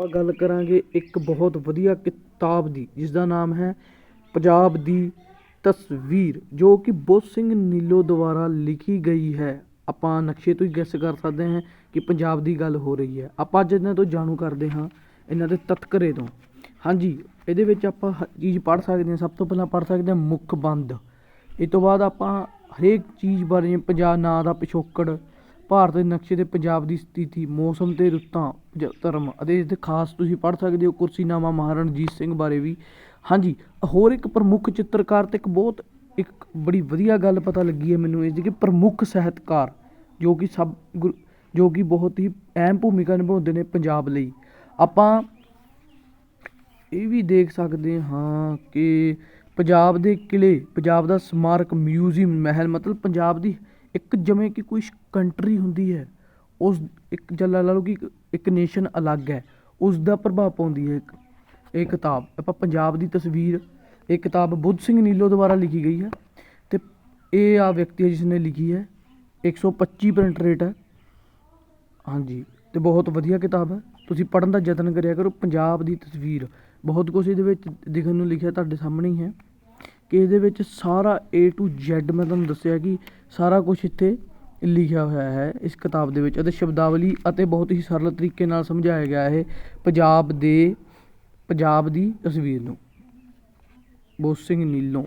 ਆਪਾਂ ਗੱਲ ਕਰਾਂਗੇ ਇੱਕ ਬਹੁਤ ਵਧੀਆ ਕਿਤਾਬ ਦੀ ਜਿਸ ਦਾ ਨਾਮ ਹੈ ਪੰਜਾਬ ਦੀ ਤਸਵੀਰ, ਜੋ ਕਿ ਬੋਧ ਸਿੰਘ ਨੀਲੋ ਦੁਆਰਾ ਲਿਖੀ ਗਈ ਹੈ। ਆਪਾਂ ਨਕਸ਼ੇ ਤੋਂ ਹੀ ਗੈਸ ਕਰ ਸਕਦੇ ਹਾਂ ਕਿ ਪੰਜਾਬ ਦੀ ਗੱਲ ਹੋ ਰਹੀ ਹੈ। ਆਪਾਂ ਅੱਜ ਇਹਨਾਂ ਤੋਂ ਜਾਣੂ ਕਰਦੇ ਹਾਂ ਇਹਨਾਂ ਦੇ ਤਤਕਰੇ ਤੋਂ। ਹਾਂਜੀ, ਇਹਦੇ ਵਿੱਚ ਆਪਾਂ ਹ- ਚੀਜ਼ ਪੜ੍ਹ ਸਕਦੇ ਹਾਂ। ਸਭ ਤੋਂ ਪਹਿਲਾਂ ਪੜ੍ਹ ਸਕਦੇ ਹਾਂ ਮੁੱਖ ਬੰਦ। ਇਹ ਤੋਂ ਬਾਅਦ ਆਪਾਂ ਹਰੇਕ ਚੀਜ਼ ਬਾਰੇ ਜਿਵੇਂ ਪੰਜਾਬ ਨਾਂ ਦਾ ਪਿਛੋਕੜ ਭਾਰਤ ਦੇ ਨਕਸ਼ੇ ਤੇ ਪੰਜਾਬ ਦੀ ਸਥਿਤੀ, ਮੌਸਮ ਤੇ ਰੁੱਤਾਂ, ਜ- ਧਰਮ ਅਤੇ ਇਸ ਦੇ ਖਾਸ ਤੁਸੀਂ ਪੜ੍ਹ ਸਕਦੇ ਹੋ ਕੁਰਸੀਨਾਮਾ ਮਹਾਰਾਣਾ ਰਣਜੀਤ ਸਿੰਘ ਬਾਰੇ ਵੀ। ਹਾਂਜੀ, ਹੋਰ ਇੱਕ ਪ੍ਰਮੁੱਖ ਚਿੱਤਰਕਾਰ ਅਤੇ ਇੱਕ ਬਹੁਤ ਇੱਕ ਬੜੀ ਵਧੀਆ ਗੱਲ ਪਤਾ ਲੱਗੀ ਹੈ ਮੈਨੂੰ ਇਸ ਦੀ ਕਿ ਪ੍ਰਮੁੱਖ ਸਾਹਿਤਕਾਰ ਜੋ ਕਿ ਸਭ ਗੁਰ- ਜੋ ਕਿ ਬਹੁਤ ਹੀ ਅਹਿਮ ਭੂਮਿਕਾ ਨਿਭਾਉਂਦੇ ਨੇ ਪੰਜਾਬ ਲਈ। ਆਪਾਂ ਇਹ ਵੀ ਦੇਖ ਸਕਦੇ ਹਾਂ ਕਿ ਪੰਜਾਬ ਦੇ ਕਿਲੇ ਪੰਜਾਬ ਦਾ ਸਮਾਰਕ ਮਿਊਜ਼ੀਅਮ ਮਹਿਲ ਮਤਲਬ ਪੰਜਾਬ ਦੀ ਇੱਕ ਜਿਵੇਂ ਕਿ ਕੁਛ ਕੰਟਰੀ ਹੁੰਦੀ ਹੈ, ਉਸ ਇੱਕ ਜੱਲਾ ਲਾ ਲਓ ਕਿ ਇੱਕ- ਨੇਸ਼ਨ ਅਲੱਗ ਹੈ, ਉਸ ਦਾ ਪ੍ਰਭਾਵ ਪਾਉਂਦੀ ਹੈ ਇੱਕ, ਇਹ ਕਿਤਾਬ। ਆਪਾਂ ਪੰਜਾਬ ਦੀ ਤਸਵੀਰ, ਇਹ ਕਿਤਾਬ ਬੁੱਧ ਸਿੰਘ ਨੀਲੋ ਦੁਆਰਾ ਲਿਖੀ ਗਈ ਹੈ ਤੇ ਇਹ ਆ ਵਿਅਕਤੀ ਹੈ ਜਿਸ ਨੇ ਲਿਖੀ ਹੈ 125 ਪ੍ਰਿੰਟ ਰੇਟ ਹੈ। ਹਾਂਜੀ, ਤੇ ਬਹੁਤ ਵਧੀਆ ਕਿਤਾਬ ਹੈ। ਤੁਸੀਂ ਪੜ੍ਹਨ ਦਾ ਯਤਨ ਕਰਿਆ ਕਰੋ, ਪੰਜਾਬ ਦੀ ਤਸਵੀਰ। ਬਹੁਤ ਕੁਝ ਇਹਦੇ ਵਿੱਚ ਦਿਖਣ ਨੂੰ ਲਿਖਿਆ ਤੁਹਾਡੇ ਸਾਹਮਣੇ ਹੀ ਹੈ। ਕਿ ਇਹਦੇ ਵਿੱਚ ਸਾਰਾ ਏ ਟੂ Z ਮੈਂ ਤੁਹਾਨੂੰ ਦੱਸਿਆ ਕਿ ਸਾਰਾ ਕੁਝ ਇੱਥੇ ਲਿਖਿਆ ਹੋਇਆ ਹੈ ਇਸ ਕਿਤਾਬ ਦੇ ਵਿੱਚ ਅਤੇ ਸ਼ਬਦਾਵਲੀ ਅਤੇ ਬਹੁਤ ਹੀ ਸਰਲ ਤਰੀਕੇ ਨਾਲ ਸਮਝਾਇਆ ਗਿਆ ਇਹ ਪੰਜਾਬ ਦੇ, ਪੰਜਾਬ ਦੀ ਤਸਵੀਰ ਨੂੰ। ਬੋਧ ਸਿੰਘ ਨੀਲੋਂ।